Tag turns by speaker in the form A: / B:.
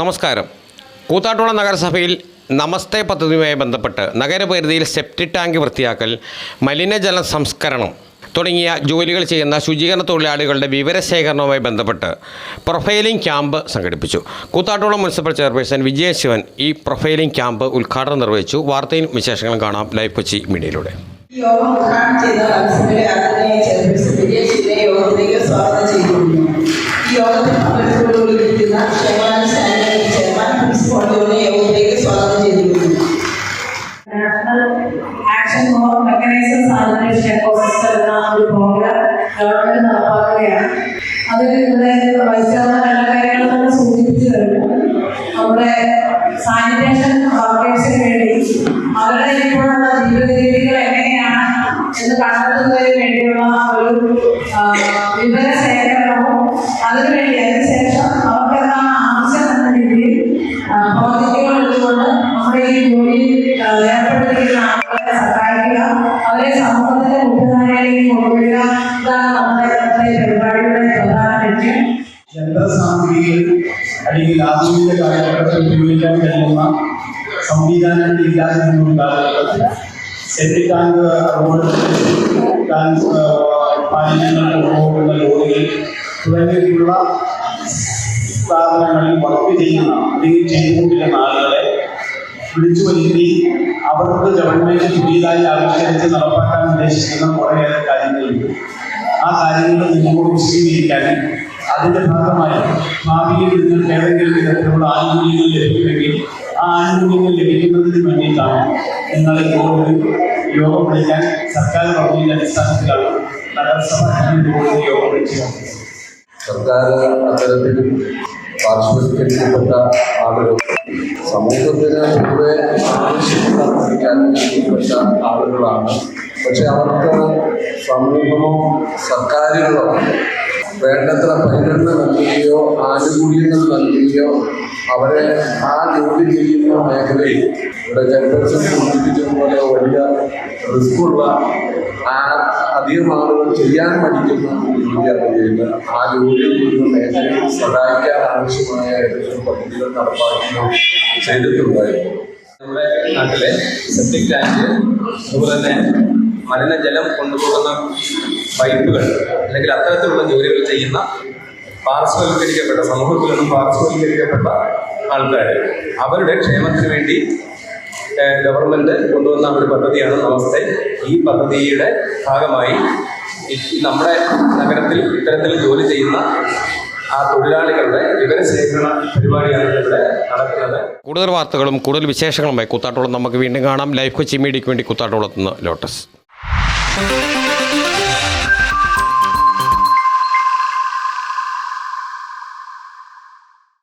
A: നമസ്കാരം. കൂത്താട്ടുള്ള നഗരസഭയിൽ നമസ്തേ പദ്ധതിയുമായി ബന്ധപ്പെട്ട് നഗരപരിധിയിൽ സെപ്റ്റി ടാങ്ക് വൃത്തിയാക്കൽ മലിനജല സംസ്കരണം തുടങ്ങിയ ജോലികൾ ചെയ്യുന്ന ശുചീകരണ തൊഴിലാളികളുടെ വിവരശേഖരണവുമായി ബന്ധപ്പെട്ട് പ്രൊഫൈലിംഗ് ക്യാമ്പ് സംഘടിപ്പിച്ചു. കൂത്താട്ടുള്ള മുനിസിപ്പൽ ചെയർപേഴ്സൺ വിജയശിവൻ ഈ പ്രൊഫൈലിംഗ് ക്യാമ്പ് ഉദ്ഘാടനം നിർവഹിച്ചു. വാർത്തയും വിശേഷങ്ങളും കാണാം ലൈവ് കൊച്ചി മീഡിയയിലൂടെ.
B: യോഗം ചെയ്ത യോഗത്തിലേക്ക് സ്വാഗതം ഈ
C: ഗവൺമെന്റ് നടപ്പാക്കുകയാണ്. അതിൽ ഇവിടെ വൈസ് ചെയർമാൻ എല്ലാ സൂചിപ്പിച്ചു കഴിഞ്ഞു നമ്മുടെ സാനിറ്റേഷൻ വർക്കേഴ്സിന് വേണ്ടി അവരുടെ ഇപ്പോഴുള്ള ജീവിത രീതികൾ എങ്ങനെയാണ് എന്ന് കണ്ടെത്തുന്നതിന് വേണ്ടിയുള്ള ഒരു വിവര ശേഖരണവും അതിനുവേണ്ടി അതിനുശേഷം അവർക്ക് എന്താണ് ആവശ്യം എന്ന രീതിയിൽ പ്രോജക്റ്റുകൾ എടുത്തുകൊണ്ട് നമ്മുടെ ഈ ജോലിയിൽ ഏർപ്പെട്ടിരിക്കുന്ന ആളുകളെ സഹായിക്കുക അവരെ സമൂഹത്തിന്റെ മുഖ്യധാരയിലേക്ക് കൊണ്ടുവരിക ഇതാണ് നമ്മുടെ പരിപാടിയുടെ പ്രധാന ലക്ഷ്യം
D: യന്ത്രസാമഗ്രികൾ അല്ലെങ്കിൽ ആധുനിക കാലഘട്ടത്തിൽ ഉപയോഗിക്കാൻ കഴിയുന്ന സംവിധാനങ്ങൾ ഇല്ലാതിരുന്ന സെപ്റ്റിക് ടാങ്ക് റോഡ് ടാങ്ക് മാലിന്യങ്ങൾ കൊണ്ടുപോകുന്ന ലോറികൾ വർക്ക് ചെയ്യുന്ന അല്ലെങ്കിൽ ചെയ്തുകൊണ്ടിരുന്ന ആളുകളെ വിളിച്ചു വരുത്തി അവർക്ക് ഗവൺമെന്റ് പുതിയതായി ആവിഷ്കരിച്ച് നടപ്പാക്കാൻ ഉദ്ദേശിക്കുന്ന കുറേയേറെ കാര്യങ്ങളുണ്ട്. ആ കാര്യങ്ങൾ നിങ്ങളോട് വിശദീകരിക്കാനും അതിന്റെ ഭാഗമായി ഭാവിയിൽ നിങ്ങൾക്ക് ഏതെങ്കിലും വിധത്തിലുള്ള ആനുകൂല്യങ്ങൾ ലഭിക്കുമെങ്കിൽ ആ ആനുകൂല്യങ്ങൾ ലഭിക്കുന്നതിന് വേണ്ടിയിട്ടാണ് നിങ്ങളെ ബോർഡ് യോഗം വിളിക്കാൻ സർക്കാർ പറഞ്ഞതിന്റെ അടിസ്ഥാനത്തിലാണ് നഗരസഭ ബോർഡ് യോഗം വിളിച്ചത്.
E: സർക്കാർ അത്തരത്തിൽ പാർശ്വവൽക്കരിക്കപ്പെട്ട ആളുകൾ. സമൂഹത്തിന് പൊതുവെ ആവശ്യപ്പെട്ട ആളുകളാണ് പക്ഷെ അവർക്ക് സമൂഹമോ സർക്കാരുകളോ വേണ്ടത്ര പരിഗണന നൽകുകയോ ആനുകൂല്യങ്ങൾ നൽകുകയോ അവരെ ആ ജോലി ചെയ്യുന്ന മേഖലയിൽ ഇവിടെ ജനറേഷൻ സൂചിപ്പിച്ചതുപോലെ വലിയ റിസ്ക്കുള്ള ആ അധികം ആളുകൾ ചെയ്യാൻ പഠിക്കുന്ന ജോലിയാണ് ആ ജോലി ചെയ്യുന്ന മേഖലയിൽ സഹായിക്കാൻ ആവശ്യമായ ഏതെങ്കിലും പദ്ധതികൾ നടപ്പാക്കുന്ന ചെയ്തിട്ടുണ്ടായിരുന്നു.
F: നമ്മുടെ നാട്ടിലെ സെപ്റ്റിക് ടാങ്ക് അതുപോലെ തന്നെ മലിനജലം കൊണ്ടുപോകുന്ന പൈപ്പുകൾ അല്ലെങ്കിൽ അത്തരത്തിലുള്ള ജോലികൾ ചെയ്യുന്ന പാർശ്വവൽക്കരിക്കപ്പെട്ട സമൂഹത്തിൽ നിന്നും പാർശ്വവൽക്കരിക്കപ്പെട്ട ആൾക്കാർ അവരുടെ ക്ഷേമത്തിന് വേണ്ടി ഗവൺമെന്റ് കൊണ്ടുവന്ന ഒരു പദ്ധതിയാണ് നമസ്തേ. ഈ പദ്ധതിയുടെ ഭാഗമായി നമ്മുടെ നഗരത്തിൽ ഇത്തരത്തിൽ ജോലി ചെയ്യുന്ന ആ തൊഴിലാളികളുടെ വിവരശേഖരണ പരിപാടിയാണ് ഇവിടെ നടക്കുന്നത്.
A: കൂടുതൽ വാർത്തകളും കൂടുതൽ വിശേഷങ്ങളുമായി കൂത്താട്ടോളം നമുക്ക് വീണ്ടും കാണാം. ലൈഫ് കൊച്ചി മീഡിയയ്ക്ക് വേണ്ടി കൂത്താട്ടോളത്തുനിന്ന് ലോട്ടസ്.